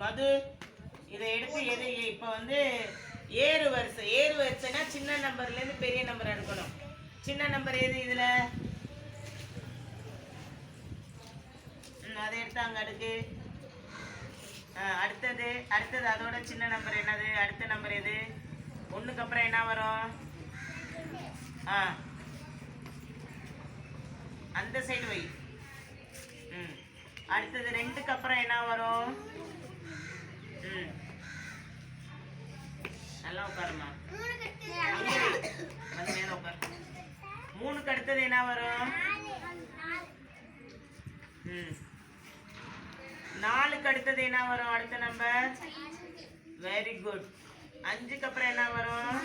மது இதை எடுத்து எது இப்போ வந்து ஏறு வரிசை ஏறு வரிசைனா சின்ன நம்பர்லேருந்து பெரிய நம்பர் எடுக்கணும். சின்ன நம்பர் எது இதில்? அதை எடுத்து அங்கே அடுக்கு. அடுத்தது அடுத்தது அதோட சின்ன நம்பர் என்னது? அடுத்த நம்பர் எது? ஒன்றுக்கு அப்புறம் என்ன வரும்? ஆ. அந்த சைடு வை. ம். அடுத்தது ரெண்டுக்கு அப்புறம் என்ன வரும் ம் நல்லா உட்காருமா அங்கே வை. வந்து மேலே உட்காரு மூணுக்கு அடுத்தது என்ன வரும்? ம். நாலுக்கு அடுத்தது என்ன வரும்? அடுத்த நம்பர் வெரி குட் அஞ்சுக்கு அப்புறம் என்ன வரும்?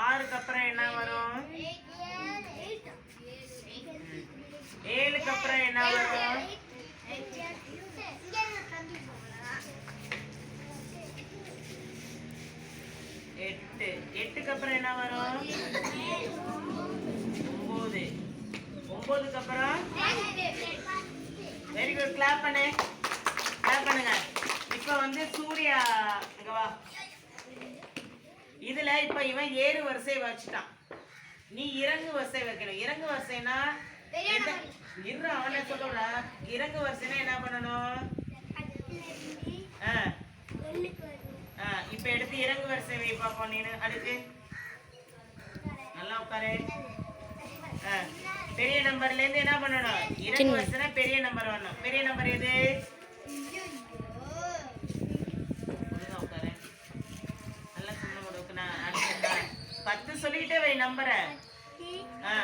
ஆறுக்கு அப்புறம் என்ன வரும்? ஏழுக்கு அப்புறம் என்ன வரும்? எட்டு. எட்டுக்கு அப்புறம் என்ன வரும்? ஒன்பது ஒன்பதுக்கு அப்புறம்? வெரி குட் கிளாப் பண்ணு. கிளாப் பண்ணுங்க. இப்போ வந்து சூர்யா இங்க வா. இதுல இப்ப இவன் ஏறு வரிசை வச்சுட்டான். நீ இறங்கு வரிசை வைக்கணும். இறங்கு வரிசைனா இரு அவனை சொல்லல இறங்கு வரிசைனா என்ன பண்ணணும்? எடுத்து இறங்கு வரிசை வை பார்ப்போம் நீனு. அடுத்து. நல்லா உட்காரு. பெரிய நம்பர்ல இருந்து என்ன பண்ணணும்? இறங்கு வரிசைனா பெரிய நம்பர் வரணும். பெரிய நம்பர் எது? உட்காரு. நல்லா சும்மா கொடுக்கு நான் அடுத்து பத்து சொல்லிக்கிட்டே வை நம்பரை. ஆ.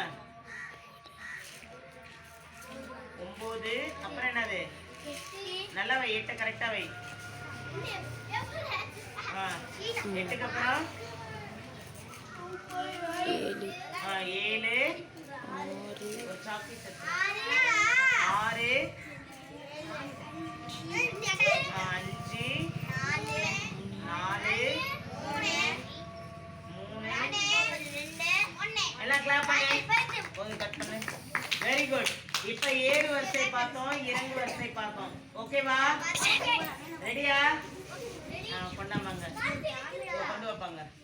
ஒம்பது. அப்புறம் என்னது? நல்லா வை எட்டை கரெக்டா வை. ஆ எட்டுக்கு அப்புறம் ஆ ஏழு ஒரு சாக்லேட் எடுத்து. ஆறு ஆ, அஞ்சு நாலு மூணு எல்லாம் கிளாப் பண்ணு போதும் கட் பண்ணு வெரி குட் இப்போ ஏறு வரிசை பார்த்தோம் இறங்கு வரிசை பார்த்தோம் ஓகேவா ரெடியா கொண்டாமாங்க கொண்டு வைப்பாங்க